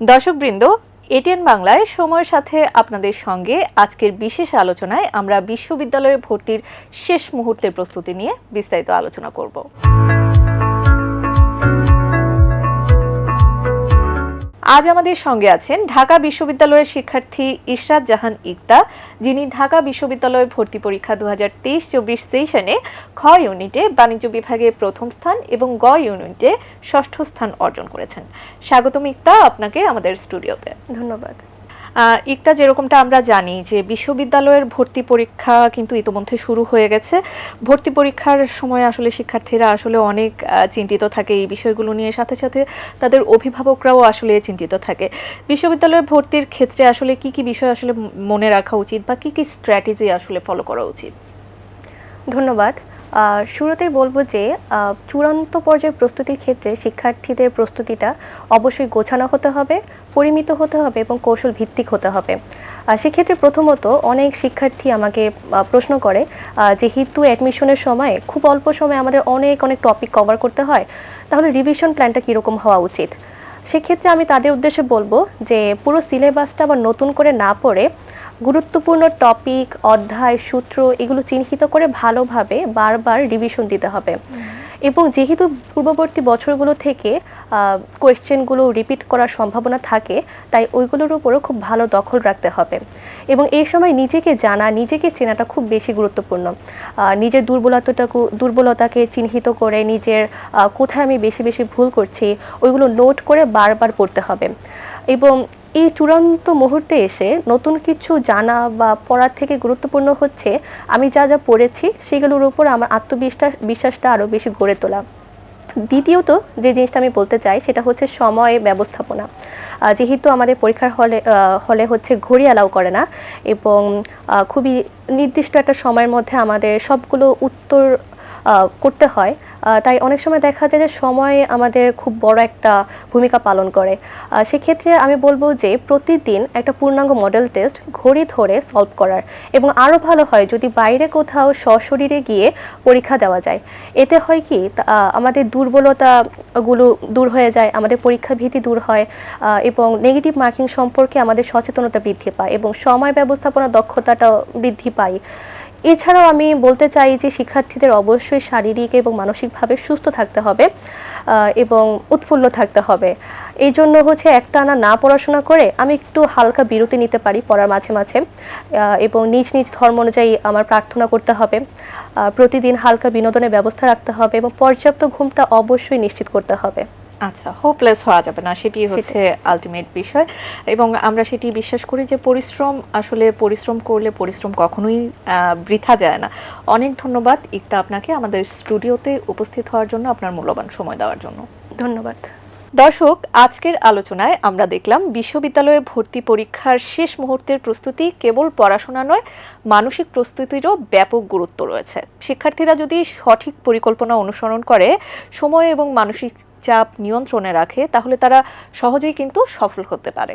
দর্শকবৃন্দ, এটিএন বাংলায় সময়ের সাথে আপনাদের সঙ্গে আজকের বিশেষ আলোচনায় আমরা বিশ্ববিদ্যালয়ে ভর্তির শেষ মুহূর্তের প্রস্তুতি নিয়ে বিস্তারিত আলোচনা করব। আজ আমাদের সঙ্গে আছেন ঢাকা বিশ্ববিদ্যালয়ের শিক্ষার্থী ইশরাত জাহান ইকতা, যিনি ঢাকা বিশ্ববিদ্যালয়ের ভর্তি পরীক্ষা দু হাজার তেইশ চব্বিশ সেশনে খ ইউনিটে বাণিজ্য বিভাগে প্রথম স্থান এবং গ ইউনিটে ষষ্ঠ স্থান অর্জন করেছেন। স্বাগতম ইকতা আপনাকে আমাদের স্টুডিওতে ধন্যবাদ। ইকতা যেরকমটা আমরা জানি যে বিশ্ববিদ্যালয়ের ভর্তি পরীক্ষা কিন্তু ইতোমধ্যে শুরু হয়ে গেছে। ভর্তি পরীক্ষার সময় আসলে শিক্ষার্থীরা আসলে অনেক চিন্তিত থাকে এই বিষয়গুলো নিয়ে। সাথে সাথে তাদের অভিভাবকরাও আসলে চিন্তিত থাকে। বিশ্ববিদ্যালয়ে ভর্তির ক্ষেত্রে আসলে কি কি বিষয় আসলে মনে রাখা উচিত বা কি কি স্ট্র্যাটেজি আসলে ফলো করা উচিত? ধন্যবাদ। শুরুতেই বলব যে চূড়ান্ত পর্যায়ে প্রস্তুতির ক্ষেত্রে শিক্ষার্থীদের প্রস্তুতিটা অবশ্যই গোছানো হতে হবে, পরিমিত হতে হবে এবং কৌশল ভিত্তিক হতে হবে। সেক্ষেত্রে প্রথমত অনেক শিক্ষার্থী আমাকে প্রশ্ন করে যেহেতু অ্যাডমিশনের সময় খুব অল্প সময় আমাদের অনেক অনেক টপিক কভার করতে হয়, তাহলে রিভিশন প্ল্যানটা কীরকম হওয়া উচিত? সেক্ষেত্রে আমি তাদের উদ্দেশ্যে বলব যে পুরো সিলেবাসটা আবার নতুন করে না পড়ে গুরুত্বপূর্ণ টপিক, অধ্যায়, সূত্র এগুলো চিহ্নিত করে ভালোভাবে বারবার রিভিশন দিতে হবে। এবং যেহেতু পূর্ববর্তী বছরগুলো থেকে কোয়েশ্চেনগুলো রিপিট করার সম্ভাবনা থাকে, তাই ওইগুলোর উপরও খুব ভালো দখল রাখতে হবে। এবং এই সময় নিজেকে জানা, নিজেকে চেনাটা খুব বেশি গুরুত্বপূর্ণ। নিজের দুর্বলতাটাকে, দুর্বলতাকে চিহ্নিত করে নিজের কোথায় আমি বেশি বেশি ভুল করছি, ওইগুলো নোট করে বারবার পড়তে হবে। এবং এই চূড়ান্ত মুহূর্তে এসে নতুন কিছু জানা বা পড়ার থেকে গুরুত্বপূর্ণ হচ্ছে, আমি যা যা পড়েছি সেগুলোর উপর আমার আত্মবিশ্বাস, বিশ্বাসটা আরও বেশি গড়ে তোলা। দ্বিতীয়ত যে জিনিসটা আমি বলতে চাই সেটা হচ্ছে সময় ব্যবস্থাপনা। যেহেতু আমাদের পরীক্ষার হলে হলে হচ্ছে ঘড়ি অ্যালাউ করে না এবং খুবই নির্দিষ্ট একটা সময়ের মধ্যে আমাদের সবগুলো উত্তর করতে হয় তাই অনেক সময় দেখা যায় যে সময় আমাদের খুব বড় একটা ভূমিকা পালন করে। সেক্ষেত্রে আমি বলব যে প্রতিদিন একটা পূর্ণাঙ্গ মডেল টেস্ট ঘড়ি ধরে সলভ করার এবং আরও ভালো হয় যদি বাইরে কোথাও সশরীরে গিয়ে পরীক্ষা দেওয়া যায়। এতে হয় কি আমাদের দুর্বলতাগুলো দূর হয়ে যায়, আমাদের পরীক্ষা ভীতি দূর হয় এবং নেগেটিভ মার্কিং সম্পর্কে আমাদের সচেতনতা বৃদ্ধি পায় এবং সময় ব্যবস্থাপনা দক্ষতাটা বৃদ্ধি পায়। এছাড়াও আমি বলতে চাই যে শিক্ষার্থীদের অবশ্যই শারীরিক এবং মানসিকভাবে সুস্থ থাকতে হবে এবং উৎফুল্ল থাকতে হবে। এই জন্য হচ্ছে একটানা না পড়াশোনা করে আমি একটু হালকা বিরতি নিতে পারি পড়ার মাঝে মাঝে এবং নিজ নিজ ধর্ম অনুযায়ী আমার প্রার্থনা করতে হবে। প্রতিদিন হালকা বিনোদনের ব্যবস্থা রাখতে হবে এবং পর্যাপ্ত ঘুমটা অবশ্যই নিশ্চিত করতে হবে। আচ্ছা হোপলেস হওয়া যাবে না সেটি হচ্ছে আলটিমেট বিষয়। এবং আমরা সেটি বিশ্বাস করি যে পরিশ্রম আসলে পরিশ্রম করলে পরিশ্রম কখনোই বৃথা যায় না। অনেক ধন্যবাদ ইকতা আপনাকে আমাদের স্টুডিওতে উপস্থিত হওয়ার জন্য আপনার মূল্যবান সময় দেওয়ার জন্য। ধন্যবাদ। দর্শক আজকের আলোচনায় আমরা দেখলাম বিশ্ববিদ্যালয়ে ভর্তি পরীক্ষার শেষ মুহূর্তের প্রস্তুতি কেবল পড়াশোনা নয় মানসিক প্রস্তুতিরও ব্যাপক গুরুত্ব রয়েছে। শিক্ষার্থীরা যদি সঠিক পরিকল্পনা অনুসরণ করে সময় এবং মানসিক চাপ নিয়ন্ত্রণে রাখে তাহলে তারা সহজেই কিন্তু সফল হতে পারে।